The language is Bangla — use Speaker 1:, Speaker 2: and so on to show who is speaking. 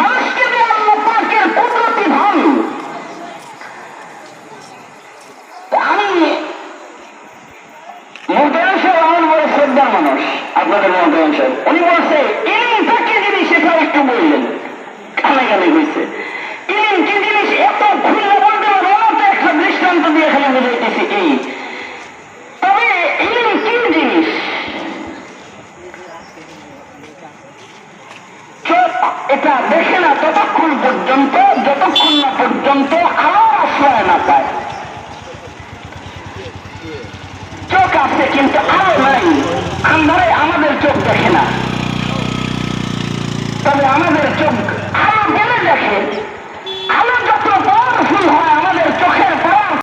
Speaker 1: মানুষকে দিয়ে আল্লাহ মানুষ, আপনাদের মোহতারাম সাহেব উনি বলছে এই তাকে যিনি সেটাও একটু বললেন। কানে কানে হয়েছে এটা দেখে না ততক্ষণ পর্যন্ত, যতক্ষণ না পর্যন্ত আবার আশ্রয় না পায়। চোখ আছে কিন্তু আরও নাই। আন্ধারে আমাদের চোখ দেখে না। তবে আমাদের চোখ